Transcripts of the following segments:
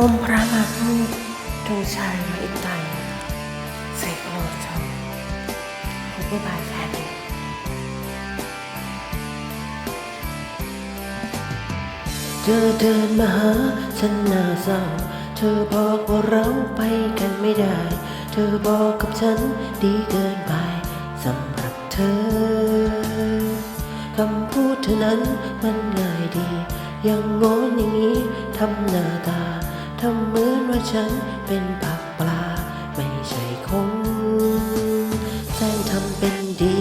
อมพระมาพูดธงชัยมาอินไตเสกโลโซคุณไม่บายแฟนเธอเดินมาหาฉันน้าเศร้าเธอบอกว่าเราไปกันไม่ได้ เธอบอกกับฉันดีเกินไปสำหรับเธอคำพูดเธอนั้นมันง่ายดี ยังโง่อย่างนี้ทำหน้าตา ทำเหมือนว่าฉันเป็นผักปลา ไม่ใช่คนแสงทำเป็นดี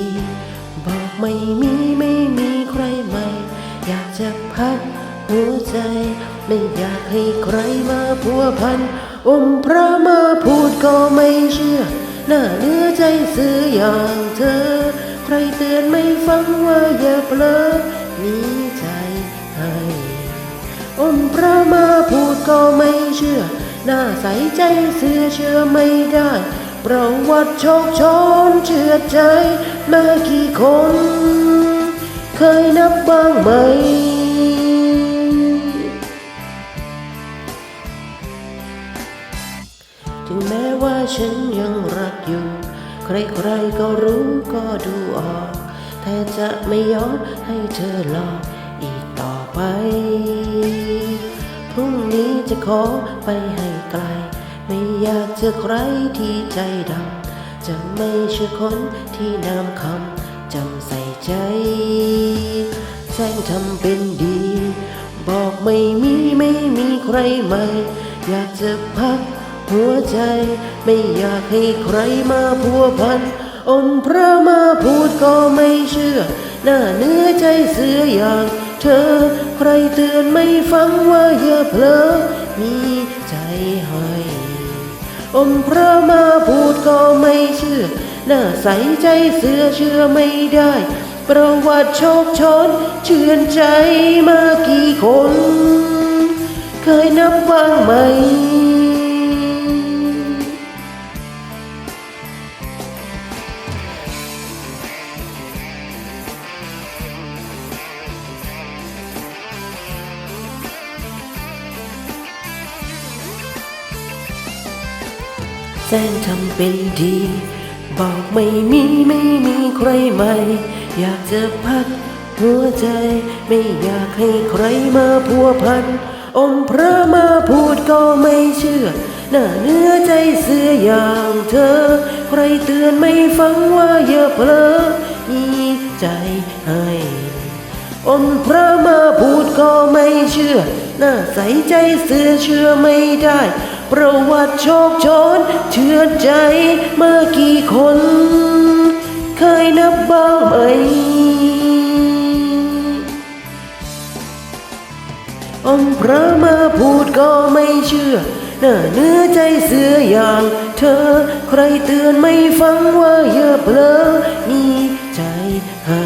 บอกไม่มีไม่มีใครใหม่ อยากจะพักหัวใจ ไม่อยากให้ใครมาพัวพัน อมพระมาพูดก็ไม่เชื่อ หน้าเนื้อใจซื้ออย่างเธอ ใครเตือนไม่ฟังว่าอย่าเผลอมีใจให้ อมพระมาพูดก็ไม่เชื่อ หน้าใสใจเสือเชื่อไม่ได้ประวัติโชคโชนเชื่อใจมากี่คน เคยนับบ้างไหม ถึงแม้ว่าฉันยังรักอยู่ ใครๆก็รู้ก็ดูออก แต่จะไม่ยอมให้เธอหลออีกต่อไป จะขอไปให้ไกล ไม่อยากเจอใครที่ใจดำ จะไม่เชื่อคนที่นำคำจำใส่ใจแสงทำเป็นดี บอกไม่มีไม่มีใครใหม่ อยากจะพักหัวใจ ไม่อยากให้ใครมาพัวพันอมพระมาพูดก็ไม่เชื่อ หน้าเนื้อใจเสืออย่าง เธอ ใครเตือนไม่ฟังว่าอย่าเผลอ มีใจให้อมพระมาพูดก็ไม่เชื่อ หน้าใสใจเสือเชื่อไม่ได้ ประวัติโชคชนเชื่อนใจมากี่คน เคยนับบ้างไหม แสงทำเป็นดี บอกไม่มีไม่มีใครใหม่ อยากจะพักหัวใจ ไม่อยากให้ใครมาพัวพัน อมพระมาพูดก็ไม่เชื่อ หน้าเนื้อใจเสืออย่างเธอ ใครเตือนไม่ฟังว่าอย่าเผลอมีใจให้อมพระมาพูดก็ไม่เชื่อ หน้าใสใจเสือเชื่อไม่ได้ ประวัติโชคชนเชื่อใจมากี่คน เคยนับบ้างไหมอมพระมาพูดก็ไม่เชื่อหน้าเนื้อใจเสืออย่างเธอ ใครเตือนไม่ฟังว่าอย่าเผลอมีใจให้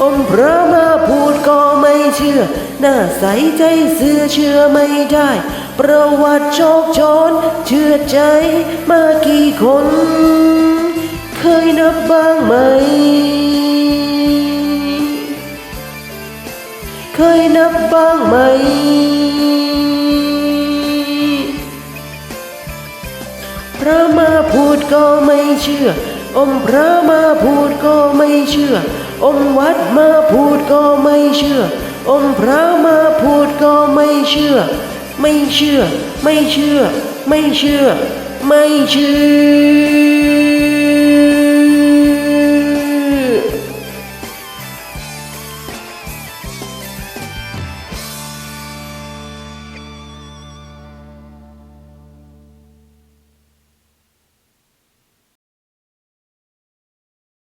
อมพระมาพูดก็ไม่เชื่อ หน้าใสใจเสือเชื่อไม่ได้ ประวัติโชคชน เชื่อใจมากี่คน เคยนับบ้างไหม เคยนับบ้างไหม พระมาพูดก็ไม่เชื่อ อมพระมาพูดก็ไม่เชื่อ อมวัดมาพูดก็ไม่เชื่อ อมพระมาพูดก็ไม่เชื่อ ไม่เชื่อ ไม่เชื่อ ไม่เชื่อ ไม่เชื่อ